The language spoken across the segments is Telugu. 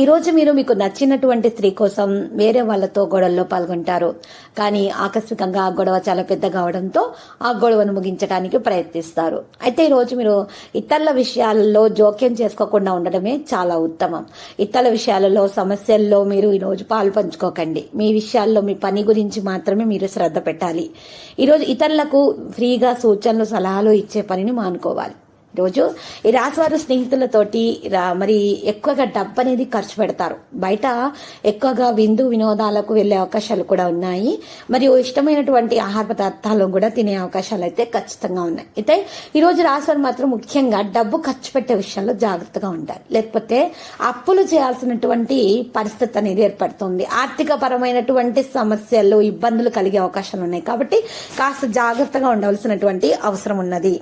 ఈరోజు మీరు మీకు నచ్చినటువంటి స్త్రీ కోసం వేరే వాళ్ళతో గొడవల్లో పాల్గొంటారు. కానీ ఆకస్మికంగా ఆ గొడవ చాలా పెద్దగా అవడంతో ఆ గొడవను ముగించడానికి ప్రయత్నిస్తారు. అయితే ఈరోజు మీరు ఇతరుల విషయాలలో జోక్యం చేసుకోకుండా ఉండడమే చాలా ఉత్తమం. ఇతరుల విషయాలలో సమస్యల్లో మీరు ఈ రోజు పాలు పంచుకోకండి. మీ విషయాల్లో మీ పని గురించి మాత్రమే మీరు శ్రద్ధ పెట్టాలి. ఈరోజు ఇతరులకు ఫ్రీగా సూచనలు సలహాలు ఇచ్చే పనిని మానుకోవాలి. రోజు ఈ రాశివారు స్నేహితులతోటి రా- మరి ఎక్కువగా డబ్బు అనేది ఖర్చు పెడతారు. బయట ఎక్కువగా విందు వినోదాలకు వెళ్ళే అవకాశాలు కూడా ఉన్నాయి. మరియు ఇష్టమైనటువంటి ఆహార పదార్థాలు కూడా తినే అవకాశాలు అయితే ఖచ్చితంగా ఉన్నాయి. అయితే ఈరోజు రోజు రాశివారు మాత్రం ముఖ్యంగా డబ్బు ఖర్చు పెట్టే విషయంలో జాగ్రత్తగా ఉండాలి. లేకపోతే అప్పులు చేయాల్సినటువంటి పరిస్థితి అనేది ఏర్పడుతుంది. ఆర్థిక పరమైనటువంటి సమస్యలు ఇబ్బందులు కలిగే అవకాశాలు ఉన్నాయి. కాబట్టి కాస్త జాగ్రత్తగా ఉండవలసినటువంటి అవసరం ఉన్నది.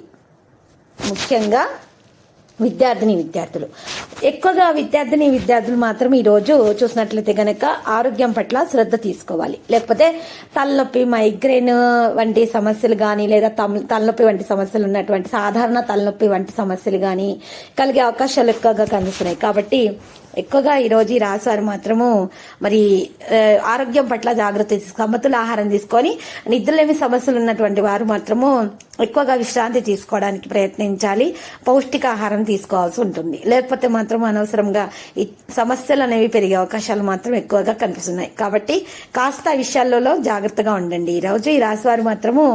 ముఖ్యంగా విద్యార్థిని విద్యార్థులు. ఎక్కువగా విద్యార్థిని విద్యార్థులు మాత్రం ఈరోజు చూసినట్లయితే గనక ఆరోగ్యం పట్ల శ్రద్ధ తీసుకోవాలి. లేకపోతే తలనొప్పి మైగ్రేన్ వంటి సమస్యలు కానీ లేదా తలనొప్పి వంటి సమస్యలు ఉన్నటువంటి సాధారణ తలనొప్పి వంటి సమస్యలు కానీ కలిగే అవకాశాలు ఎక్కువగా కనిపిస్తున్నాయి. కాబట్టి ఎక్కువగా ఈరోజు ఈ రాశారు మాత్రము మరి ఆరోగ్యం పట్ల జాగ్రత్త సమతుల ఆహారం తీసుకొని నిద్రలేమి సమస్యలు ఉన్నటువంటి వారు మాత్రము ఎక్కువగా విశ్రాంతి తీసుకోవడానికి ప్రయత్నించాలి. పౌష్టికాహారం తీసుకోవాల్సి ఉంటుంది. లేకపోతే మాత్రం అనవసరంగా ఈ సమస్యలు అనేవి పెరిగే అవకాశాలు మాత్రం ఎక్కువగా కనిపిస్తున్నాయి. కాబట్టి కాస్త విషయాలలో జాగ్రత్తగా ఉండండి. ఈ రోజు ఈ రాశివారు మాత్రము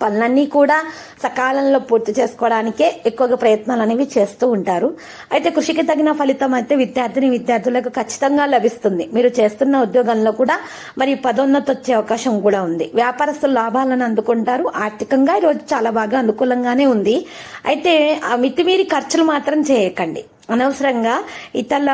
పనులన్నీ కూడా సకాలంలో పూర్తి చేసుకోవడానికే ఎక్కువగా ప్రయత్నాలు అనేవి చేస్తూ ఉంటారు. అయితే కృషికి తగిన ఫలితం అయితే విద్యార్థిని విద్యార్థులకు ఖచ్చితంగా లభిస్తుంది. మీరు చేస్తున్న ఉద్యోగంలో కూడా మరి పదోన్నతి వచ్చే అవకాశం కూడా ఉంది. వ్యాపారస్తులు లాభాలను అందుకుంటారు. ఆర్థికంగా ఈరోజు చాలా బాగా అనుకూలంగానే ఉంది. అయితే ఆ మితిమీరి ఖర్చులు మాత్రం చేయకండి. అనవసరంగా ఇతరుల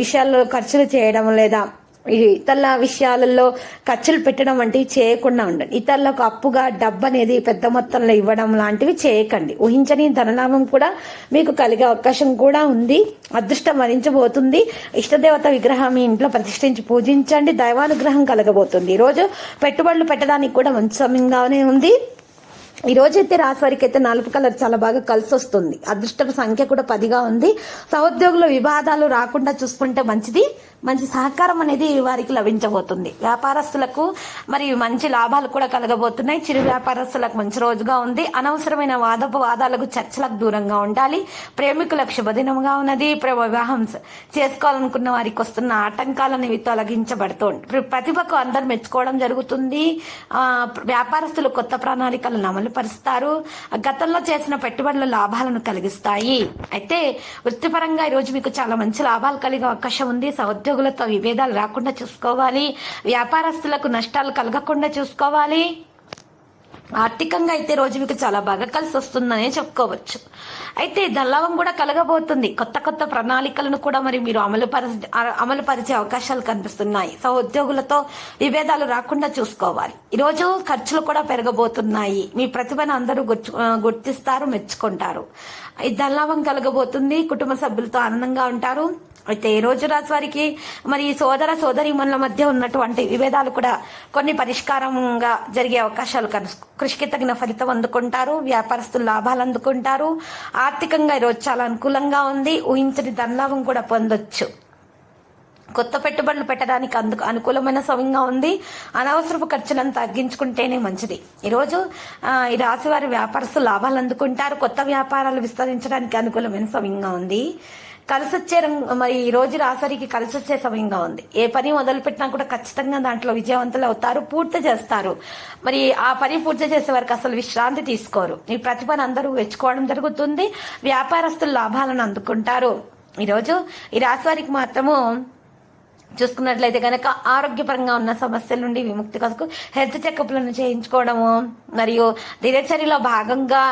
విషయాల్లో ఖర్చులు చేయడం లేదా ఇతరుల విషయాలలో ఖర్చులు పెట్టడం వంటివి చేయకుండా ఉండండి. ఇతరులకు అప్పుగా డబ్బు అనేది పెద్ద మొత్తంలో ఇవ్వడం లాంటివి చేయకండి. ఊహించని ధనలాభం కూడా మీకు కలిగే అవకాశం కూడా ఉంది. అదృష్టం వరించబోతుంది ఇష్టదేవత విగ్రహం మీ ఇంట్లో ప్రతిష్ఠించి పూజించండి. దైవానుగ్రహం కలగబోతుంది. ఈరోజు పెట్టుబడులు పెట్టడానికి కూడా మంచి సమయంగానే ఉంది. ఈ రోజైతే రాశి వారికి అయితే నలుపు కలర్ చాలా బాగా కలిసి వస్తుంది అదృష్టపు సంఖ్య కూడా పదిగా ఉంది. సహోద్యోగుల వివాదాలు రాకుండా చూసుకుంటే మంచిది. మంచి సహకారం అనేది వారికి లభించబోతుంది. వ్యాపారస్తులకు మరి మంచి లాభాలు కూడా కలగబోతున్నాయి. చిరు వ్యాపారస్తులకు మంచి రోజుగా ఉంది. అనవసరమైన వాదపు వాదాలకు చర్చలకు దూరంగా ఉండాలి. ప్రేమికులకు శుభదినంగా ఉన్నది. ప్ర- వివాహం చేసుకోవాలనుకున్న వారికి వస్తున్న ఆటంకాలు అనేవి తొలగించబడుతూ ప్ర- ప్రతిభకు అందరు మెచ్చుకోవడం జరుగుతుంది. వ్యాపారస్తులు కొత్త ప్రణాళికలను అమలు పరుస్తారు గతంలో చేసిన పెట్టుబడుల లాభాలను కలిగిస్తాయి. అయితే వృత్తిపరంగా ఈ రోజు మీకు చాలా మంచి లాభాలు కలిగే అవకాశం ఉంది. ఉద్యోగులతో విభేదాలు రాకుండా చూసుకోవాలి. వ్యాపారస్తులకు నష్టాలు కలగకుండా చూసుకోవాలి. ఆర్థికంగా అయితే రోజు మీకు చాలా బాగా కలిసి వస్తుందనే చెప్పుకోవచ్చు. అయితే దల్లావం కూడా కలగబోతుంది. కొత్త కొత్త ప్రణాళికలను కూడా మరి మీరు అమలు పరి అమలు పరిచే అవకాశాలు కనిపిస్తున్నాయి. సో ఉద్యోగులతో విభేదాలు రాకుండా చూసుకోవాలి. ఈరోజు ఖర్చులు కూడా పెరగబోతున్నాయి. మీ ప్రతిభను అందరూ గుర్తిస్తారు మెచ్చుకుంటారు. ఈ దల్లావం కలగబోతుంది. కుటుంబ సభ్యులతో ఆనందంగా ఉంటారు. అయితే ఈ రోజు రాశి వారికి మరి సోదర సోదరీమణుల మధ్య ఉన్నటువంటి విభేదాలు కూడా కొన్ని పరిష్కారంగా జరిగే అవకాశాలు కను- కృషికి తగిన ఫలితం అందుకుంటారు వ్యాపారస్తులు లాభాలు అందుకుంటారు ఆర్థికంగా ఈరోజు చాలా అనుకూలంగా ఉంది ఊహించని ధనలాభం కూడా పొందొచ్చు. కొత్త పెట్టుబడులు పెట్టడానికి అందుకు అనుకూలమైన సమయంగా ఉంది అనవసరపు ఖర్చులను తగ్గించుకుంటేనే మంచిది. ఈరోజు ఈ రాశి వారి వ్యాపారస్తులు లాభాలు అందుకుంటారు కొత్త వ్యాపారాలు విస్తరించడానికి అనుకూలమైన సమయంగా ఉంది. కలిసొచ్చే రంగ మరి ఈ రోజు రాసరికి కలిసొచ్చే సమయంగా ఉంది. ఏ పని మొదలుపెట్టినా కూడా ఖచ్చితంగా దాంట్లో విజయవంతులు అవుతారు పూర్తి చేస్తారు. మరి ఆ పని పూర్తి చేసే వరకు అసలు విశ్రాంతి తీసుకోరు. ఈ ప్రతిభను అందరూ మెచ్చుకోవడం జరుగుతుంది. వ్యాపారస్తులు లాభాలను అందుకుంటారు. ఈరోజు ఈ రాశి వారికి మాత్రము చూసుకున్నట్లయితే కనుక ఆరోగ్యపరంగా ఉన్న సమస్యల నుండి విముక్తి కొరకు హెల్త్ చెకప్లను చేయించుకోవడము మరియు దినచర్యలో భాగంగా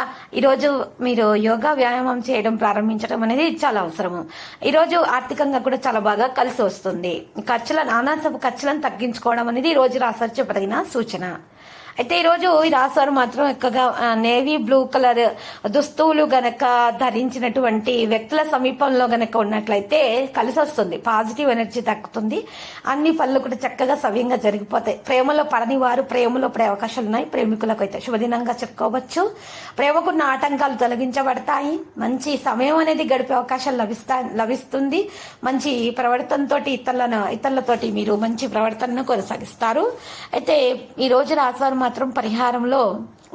ఈరోజు మీరు యోగా వ్యాయామం చేయడం ప్రారంభించడం అనేది చాలా అవసరము. ఈరోజు ఆర్థికంగా కూడా చాలా బాగా కలిసి వస్తుంది. ఖర్చుల నానాసపు ఖర్చులను తగ్గించుకోవడం అనేది ఈ రోజు రాసారు చెప్పదగిన సూచన. అయితే ఈరోజు ఈ రాశివారు మాత్రం ఎక్కువగా నేవీ బ్లూ కలర్ దుస్తువులు గనక ధరించినటువంటి వ్యక్తుల సమీపంలో గనక ఉన్నట్లయితే కలిసి వస్తుంది పాజిటివ్ ఎనర్జీ తగ్గుతుంది. అన్ని పనులు కూడా చక్కగా సవ్యంగా జరిగిపోతాయి. ప్రేమలో పడని వారు ప్రేమలో పడే అవకాశాలు ఉన్నాయి. ప్రేమికులకు అయితే శుభదినంగా చెప్పుకోవచ్చు. ప్రేమకున్న ఆటంకాలు తొలగించబడతాయి. మంచి సమయం అనేది గడిపే అవకాశాలు లభిస్తా లభిస్తుంది. మంచి ప్రవర్తనతో ఇతరులను ఇతరులతోటి మీరు మంచి ప్రవర్తనను కొనసాగిస్తారు. అయితే ఈ రోజు రాశివారు మాత్రం పరిహారంలో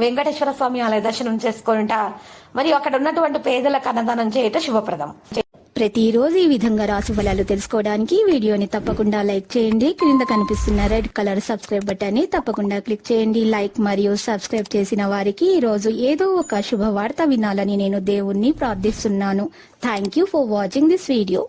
వెంకటేశ్వర స్వామి ఆలయ దర్శనం చేసుకుంట మరియు అక్కడ ఉన్నటువంటి పేదలకు అన్నదానం చేయట శుభప్రదం. ప్రతిరోజు ఈ విధంగా రాశి ఫలాలు తెలుసుకోవడానికి వీడియోని తప్పకుండా లైక్ చేయండి. క్రింద కనిపిస్తున్న రెడ్ కలర్ సబ్స్క్రైబ్ బటన్ని తప్పకుండా క్లిక్ చేయండి. లైక్ మరియు సబ్స్క్రైబ్ చేసిన వారికి ఈ రోజు ఏదో ఒక శుభవార్త వినాలని నేను దేవుణ్ణి ప్రార్థిస్తున్నాను. Thank you for watching this video